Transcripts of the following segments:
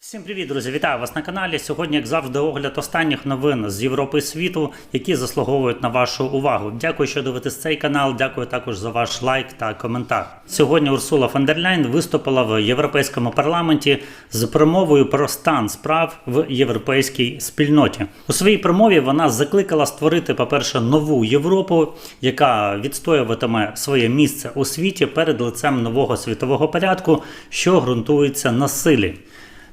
Всім привіт, друзі! Вітаю вас на каналі. Сьогодні, як завжди, огляд останніх новин з Європи і світу, які заслуговують на вашу увагу. Дякую, що дивитесь цей канал. Дякую також за ваш лайк та коментар. Сьогодні Урсула фон дер Ляйн виступила в європейському парламенті з промовою про стан справ в європейській спільноті. У своїй промові вона закликала створити, по-перше, нову Європу, яка відстоюватиме своє місце у світі перед лицем нового світового порядку, що ґрунтується на силі.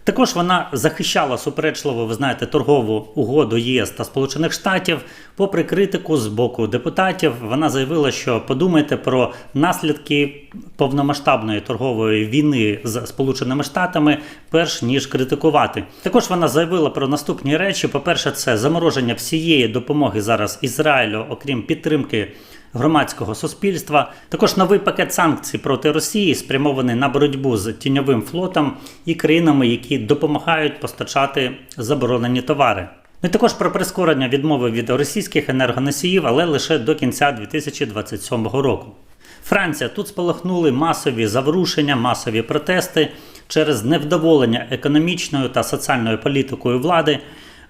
Також вона захищала суперечливо, ви знаєте, торгову угоду ЄС та Сполучених Штатів. Попри критику з боку депутатів, вона заявила, що подумайте про наслідки повномасштабної торгової війни з Сполученими Штатами, перш ніж критикувати. Також вона заявила про наступні речі: по-перше, це замороження всієї допомоги зараз Ізраїлю, окрім підтримки громадського суспільства. Також новий пакет санкцій проти Росії спрямований на боротьбу з тіньовим флотом і країнами, які допомагають постачати заборонені товари. Ну і також про прискорення відмови від російських енергоносіїв, але лише до кінця 2027 року. Франція тут спалахнули масові заворушення, масові протести через невдоволення економічною та соціальною політикою влади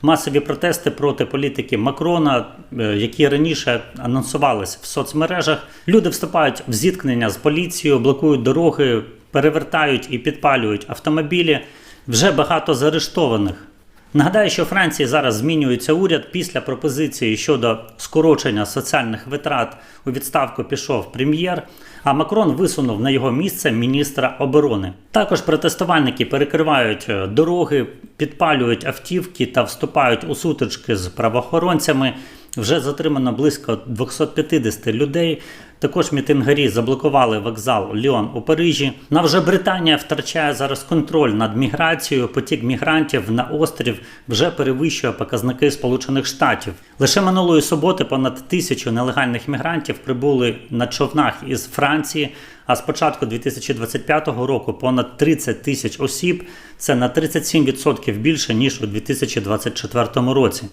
масові протести проти політики Макрона, е, які раніше анонсувалися в соцмережах. Люди вступають в зіткнення з поліцією, блокують дороги, перевертають і підпалюють автомобілі. Вже багато заарештованих. Нагадаю, що Франції зараз змінюється уряд після пропозиції щодо скорочення соціальних витрат у відставку пішов прем'єр. А Макрон висунув на його місце міністра оборони. Також протестувальники перекривають е, дороги, підпалюють автівки та вступають у сутички з правоохоронцями. Вже затримано близько 250 людей. Також мітингарі заблокували вокзал Ліон у Парижі. На вже Британія втрачає зараз контроль над міграцією. Потік мігрантів на острів вже перевищує показники Сполучених Штатів. Лише минулої суботи понад тисячу нелегальних мігрантів прибули на човнах із Франції. А з початку 2025 року понад 30 тисяч осіб це на 37% більше ніж у 2024 році.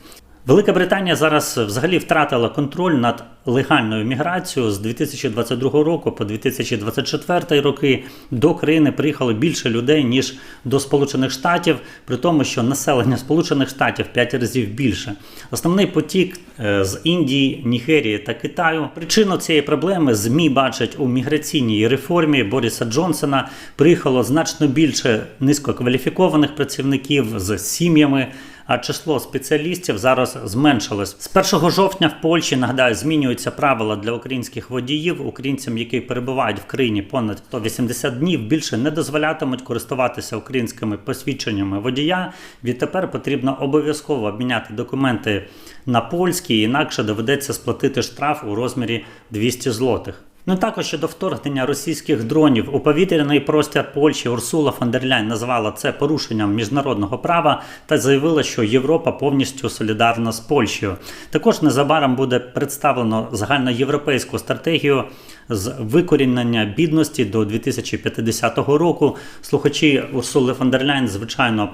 Велика Британія зараз взагалі втратила контроль над легальною міграцією з 2022 року по 2024 роки до країни приїхало більше людей ніж до Сполучених Штатів, при тому, що населення Сполучених Штатів 5 разів більше. Основний потік е, з Індії, Нігерії та Китаю. Причину цієї проблеми змі бачать у міграційній реформі Боріса Джонсона. Приїхало значно більше низькокваліфікованих працівників з сім'ями а число спеціалістів зараз зменшилось. З 1 жовтня в Польщі нагадаю змінюються правила для українських водіїв. Українцям, які перебувають в країні понад 180 днів, більше не дозволятимуть користуватися українськими посвідченнями водія. Відтепер потрібно обов'язково обміняти документи на польські, інакше доведеться сплатити штраф у розмірі 200 злотих. Ну також щодо вторгнення російських дронів у повітряний простір Польщі Урсула фон дер Ляйн назвала це порушенням міжнародного права та заявила, що Європа повністю солідарна з Польщею. Також незабаром буде представлено загальноєвропейську стратегію з викорінення бідності до 2050 року. Слухачі Урсули фон дер Ляйн, звичайно,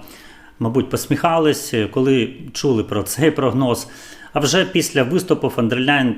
мабуть, посміхались, коли чули про цей прогноз. А вже після виступу фон дер Ляйн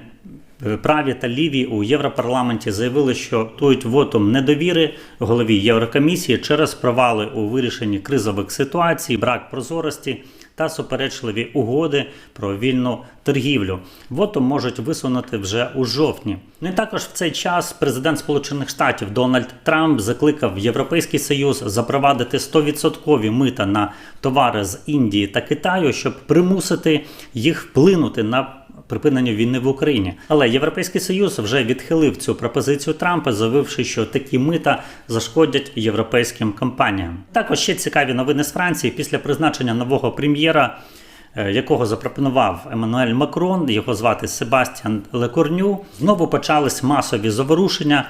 праві та ліві у Європарламенті заявили, що готують вотум недовіри голові Єврокомісії через провали у вирішенні кризових ситуацій, брак прозорості та суперечливі угоди про вільну торгівлю. Вотум можуть висунути вже у жовтні. Ну і також в цей час президент Сполучених Штатів Дональд Трамп закликав Європейський Союз запровадити 100% мита на товари з Індії та Китаю, щоб примусити їх вплинути на припинення війни в Україні. Але Європейський Союз вже відхилив цю пропозицію Трампа, заявивши, що такі мита зашкодять європейським компаніям. Також ще цікаві новини з Франції після призначення нового прем'єра. Е, якого запропонував Еммануель Макрон, його звати Себастьян Лекорню. Знову почались масові заворушення.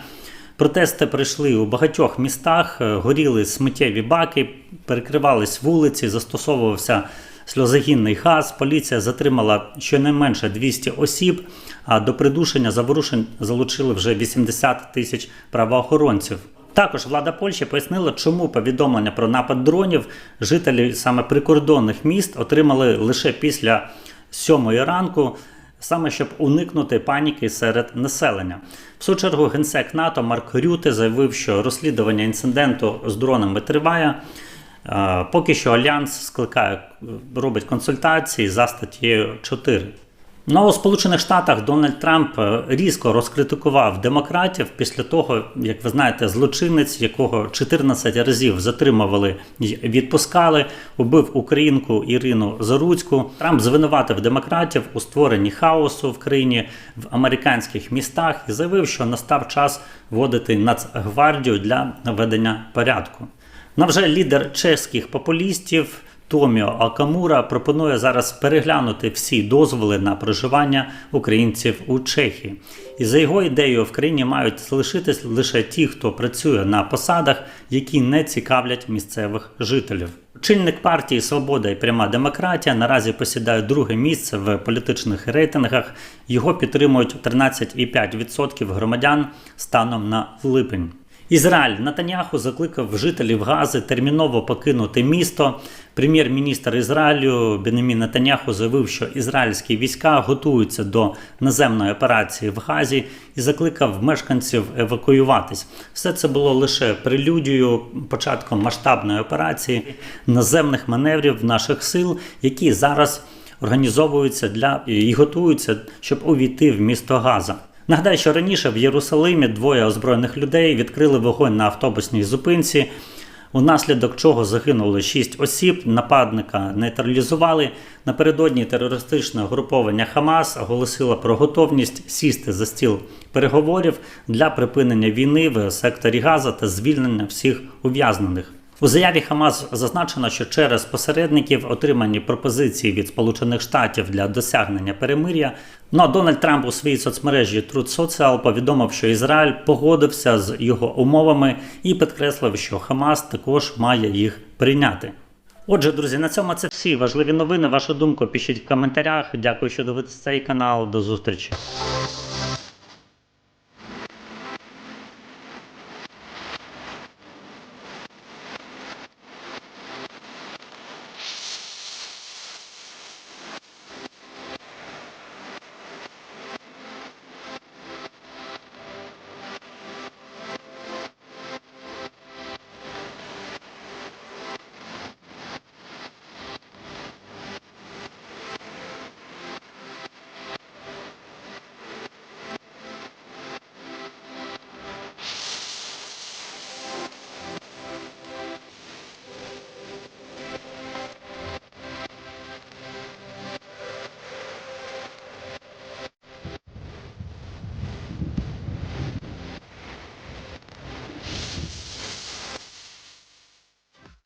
Протести прийшли у багатьох містах, е, горіли сміттєві баки, перекривались вулиці, застосовувався сльозогінний газ. Поліція затримала щонайменше 200 осіб, а до придушення заворушень залучили вже 80 тисяч правоохоронців. Також влада Польщі пояснила, чому повідомлення про напад дронів жителі саме прикордонних міст отримали лише після сьомої ранку. Саме щоб уникнути паніки серед населення, в свою чергу генсек НАТО Марк Рюте заявив, що розслідування інциденту з дронами триває. Е, Поки що Альянс скликає, робить консультації за статтєю 4. Ну, у Сполучених Штатах Дональд Трамп е, різко розкритикував демократів після того, як ви знаєте, злочинець, якого 14 разів затримували і відпускали, убив українку Ірину Заруцьку. Трамп звинуватив демократів у створенні хаосу в країні в американських містах і заявив, що настав час вводити Нацгвардію для наведення порядку. На вже лідер чеських популістів Томіо Акамура пропонує зараз переглянути всі дозволи на проживання українців у Чехії. І за його ідеєю в країні мають залишитись лише ті, хто працює на посадах, які не цікавлять місцевих жителів. Очільник партії Свобода і пряма демократія наразі посідає друге місце в політичних рейтингах. Його підтримують 13,5% громадян станом на липень. Ізраїль Натаняху закликав жителів Гази терміново покинути місто. Прем'єр-міністр Ізраїлю Бенемін Натаняху заявив, що ізраїльські війська готуються до наземної операції в Газі і закликав мешканців евакуюватись. Все це було лише прелюдією, початком масштабної операції наземних маневрів наших сил, які зараз організовуються для і готуються, щоб увійти в місто Газа. Нагадаю, що раніше в Єрусалимі двоє озброєних людей відкрили вогонь на автобусній зупинці, унаслідок чого загинули шість осіб. Нападника нейтралізували. Напередодні терористичне угруповання Хамас оголосило про готовність сісти за стіл переговорів для припинення війни в секторі Газа та звільнення всіх ув'язнених. У заяві Хамас зазначено, що через посередників отримані пропозиції від Сполучених Штатів для досягнення перемиря. Ну а Дональд Трамп у своїй соцмережі Truth Social повідомив, що Ізраїль погодився з його умовами і підкреслив, що Хамас також має їх прийняти. Отже, друзі, на цьому це всі важливі новини. Вашу думку пишіть в коментарях. Дякую, що дивитесь цей канал. До зустрічі.